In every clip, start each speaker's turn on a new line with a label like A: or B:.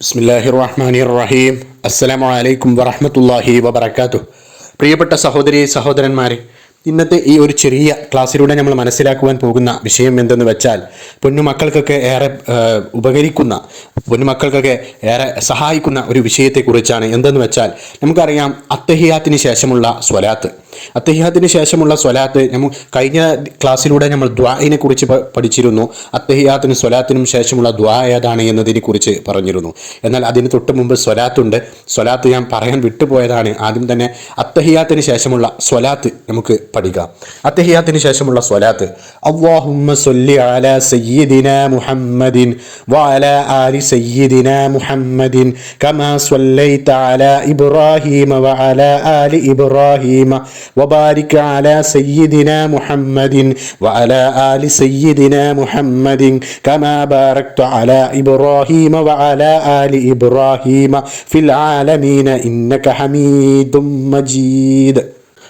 A: ബിസ്മില്ലാഹി റഹ്മാനി റഹീം അസ്സലാമു അലൈക്കും വറഹ്മത്തുള്ളാഹി വബറകാതുഹു. പ്രിയപ്പെട്ട സഹോദരി സഹോദരന്മാരെ ഇന്നത്തെ ഈ ഒരു ചെറിയ ക്ലാസ്സിലൂടെ നമ്മൾ മനസ്സിലാക്കുവാൻ പോകുന്ന വിഷയം എന്തെന്ന് വെച്ചാൽ പൊന്നുമക്കൾക്കൊക്കെ ഏറെ ഉപകരിക്കുന്ന പൊന്നുമക്കൾക്കൊക്കെ ഏറെ സഹായിക്കുന്ന ഒരു വിഷയത്തെക്കുറിച്ചാണ് എന്തെന്ന് വെച്ചാൽ നമുക്കറിയാം അത്തഹിയാത്തിന് ശേഷമുള്ള സ്വലാത്ത്. അത്തഹിയാത്തിന് ശേഷമുള്ള സ്വലാത്ത് നമ്മൾ കഴിഞ്ഞ ക്ലാസ്സിലൂടെ നമ്മൾ ദ്വായിനെ കുറിച്ച് പഠിച്ചിരുന്നു. അത്തഹിയാത്തിനും സ്വലാത്തിനും ശേഷമുള്ള ദ്വാ ഏതാണ് എന്നതിനെ കുറിച്ച് പറഞ്ഞിരുന്നു. എന്നാൽ അതിന് തൊട്ട് മുമ്പ് സ്വലാത്തുണ്ട്. സ്വലാത്ത് ഞാൻ പറയാൻ വിട്ടുപോയതാണ്. ആദ്യം തന്നെ അത്തഹിയാത്തിന് ശേഷമുള്ള സ്വലാത്ത് നമുക്ക് പഠിക്കാം അത്തഹിയാത്തിന് ശേഷമുള്ള സ്വലാത്ത് അള്ളാഹുമ്മ സൊല്ലി അല സയ്യിദിന മുഹമ്മദിൻ വഅല ആലി സയ്യിദിന മുഹമ്മദിൻ കമാ സൊല്ലൈത അല ഇബ്രാഹീമ വഅല ആലി ഇബ്രാഹീമ വബാരിക് അല സയ്യിദിന മുഹമ്മദിൻ വഅല ആലി സയ്യിദിന മുഹമ്മദിൻ കമാ ബാരക്ത അല ഇബ്രാഹീമ ആലി ഇബ്രാഹീമ ഫിൽ ആലമീന ഇന്നക ഹമീദും മജീദ്.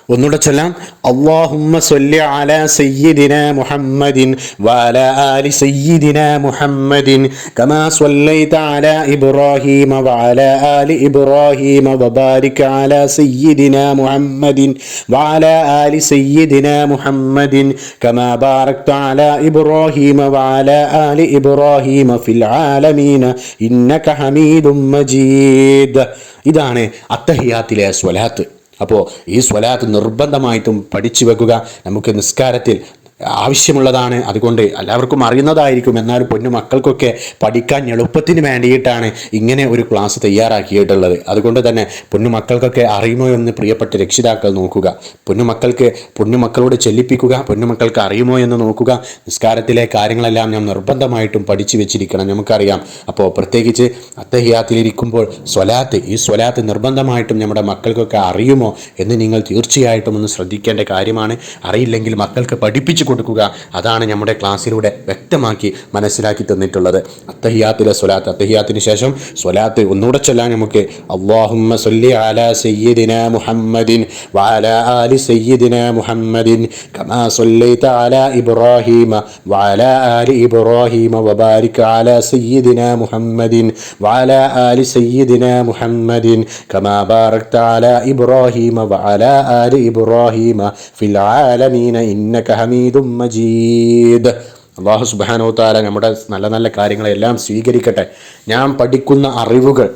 A: ഒന്നുകൂടെ ചൊല്ലാം. അള്ളാഹുമ്മ സൊല്ലി അല സയ്യിദിന മുഹമ്മദിൻ വാല ആലി സയ്യിദിന മുഹമ്മദിൻ കമാ സ്വല്ലൈത അല ഇബ്രാഹീമ വാല ആലി ഇബ്രാഹീമ വബാരിക് അല സയ്യിദിന മുഹമ്മദിൻ വാല ആലി സയ്യിദിന മുഹമ്മദിൻ കമാ ബാറക്ത അല ഇബ്രാഹീമ വാല ആലി ഇബ്രാഹീമ ഫിൽ ആലമീന ഇന്നക ഹമീദും മജീദ്. ഇതാണ് അത്തഹിയാത്തിലെ സ്വലാത്ത്. അപ്പോൾ ഈ സ്വലാത്ത് നിർബന്ധമായിട്ടും പഠിച്ചു വെക്കുക നമുക്ക് നിസ്കാരത്തിൽ ആവശ്യമുള്ളതാണ്. അതുകൊണ്ട് എല്ലാവർക്കും അറിയുന്നതായിരിക്കും. എന്നാൽ പൊന്നു മക്കൾക്കൊക്കെ പഠിക്കാൻ എളുപ്പത്തിന് വേണ്ടിയിട്ടാണ് ഇങ്ങനെ ഒരു ക്ലാസ് തയ്യാറാക്കിയിട്ടുള്ളത്. അതുകൊണ്ട് തന്നെ പൊന്നു മക്കൾക്കൊക്കെ അറിയുമോ എന്ന് പ്രിയപ്പെട്ട രക്ഷിതാക്കൾ നോക്കുക. പൊന്നു മക്കൾക്ക് പൊന്നു മക്കളോട് ചെല്ലിപ്പിക്കുക. പൊന്നു മക്കൾക്ക് അറിയുമോ എന്ന് നോക്കുക. നിസ്കാരത്തിലെ കാര്യങ്ങളെല്ലാം ഞാൻ നിർബന്ധമായിട്ടും പഠിച്ചു വെച്ചിരിക്കണം. നമുക്കറിയാം. അപ്പോൾ പ്രത്യേകിച്ച് അത്തഹിയാത്തിലിരിക്കുമ്പോൾ സ്വലാത്ത് ഈ സ്വലാത്ത് നിർബന്ധമായിട്ടും നമ്മുടെ മക്കൾക്കൊക്കെ അറിയുമോ എന്ന് നിങ്ങൾ തീർച്ചയായിട്ടും ഒന്ന് ശ്രദ്ധിക്കേണ്ട കാര്യമാണ്. അറിയില്ലെങ്കിൽ മക്കൾക്ക് പഠിപ്പിച്ചു കൊടുക്കുക. അതാണ് നമ്മുടെ ക്ലാസ്സിലൂടെ വ്യക്തമാക്കി മനസ്സിലാക്കി തന്നിട്ടുള്ളത്. അത്തഹിയാത്തിലെ സ്വലാത്ത്. അത്തഹിയാത്തിന് ശേഷം സ്വലാത്ത് ഒന്നുകൂടെ ചൊല്ലാൻ നമുക്ക് അള്ളാഹുമ്മ മുഹമ്മദിൻ ആലി മുഹമ്മദിൻ കമാ ഇബ്രാഹീമ ആലി ഇബ്രാഹീമ വബാരിക് മുഹമ്മദിൻ ആലി മുഹമ്മദിൻ ആലി ഫിൽ ആലമീന ഇന്നക ഹമീദും മജീദ്. അള്ളാഹു സുബാനോ താര നമ്മുടെ നല്ല നല്ല കാര്യങ്ങളെല്ലാം സ്വീകരിക്കട്ടെ. ഞാൻ പഠിക്കുന്ന അറിവുകൾ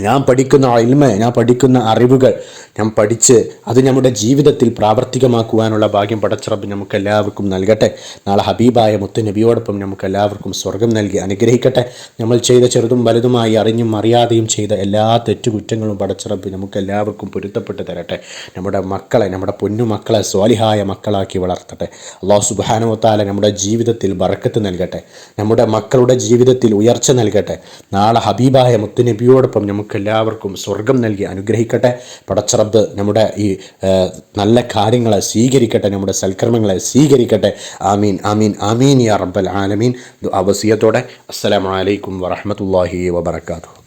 A: ഞാൻ പഠിക്കുന്ന ഇൽമ ഞാൻ പഠിക്കുന്ന അറിവുകൾ ഞാൻ പഠിച്ച് അത് നമ്മുടെ ജീവിതത്തിൽ പ്രാവർത്തികമാക്കുവാനുള്ള ഭാഗ്യം പടച്ചിറപ്പ് നമുക്ക് എല്ലാവർക്കും നൽകട്ടെ. നാളെ ഹബീബായ മുത്ത് നബിയോടൊപ്പം നമുക്ക് എല്ലാവർക്കും സ്വർഗം നൽകി അനുഗ്രഹിക്കട്ടെ. നമ്മൾ ചെയ്ത ചെറുതും വലുതുമായി അറിഞ്ഞും അറിയാതെയും ചെയ്ത എല്ലാ തെറ്റുകുറ്റങ്ങളും പടച്ചിറപ്പ് നമുക്ക് എല്ലാവർക്കും പൊരുത്തപ്പെട്ട് തരട്ടെ. നമ്മുടെ മക്കളെ നമ്മുടെ പൊന്നു മക്കളെ സ്വാലിഹായ മക്കളാക്കി വളർത്തട്ടെ. അള്ളാഹു സുബാനുവത്താല നമ്മുടെ ജീവിതത്തിൽ ബറക്കത്ത് നൽകട്ടെ. നമ്മുടെ മക്കളുടെ ജീവിതത്തിൽ ഉയർച്ച നൽകട്ടെ. നാളെ ഹബീബായ മുത്തുനബിയോടൊപ്പം നമുക്ക് എല്ലാവർക്കും സ്വർഗം നൽകി അനുഗ്രഹിക്കട്ടെ. പടച്ചറബ് നമ്മുടെ ഈ നല്ല കാര്യങ്ങളെ സ്വീകരിക്കട്ടെ നമ്മുടെ സൽക്കർമ്മങ്ങളെ സ്വീകരിക്കട്ടെ. ആമീൻ ആമീൻ ആമീൻ യാ റബ്ബൽ ആലമീൻ. അവസിയത്തോടെ അസ്സലാമലൈക്കും വറഹമത്തല്ലാഹി വബർക്കാത്തു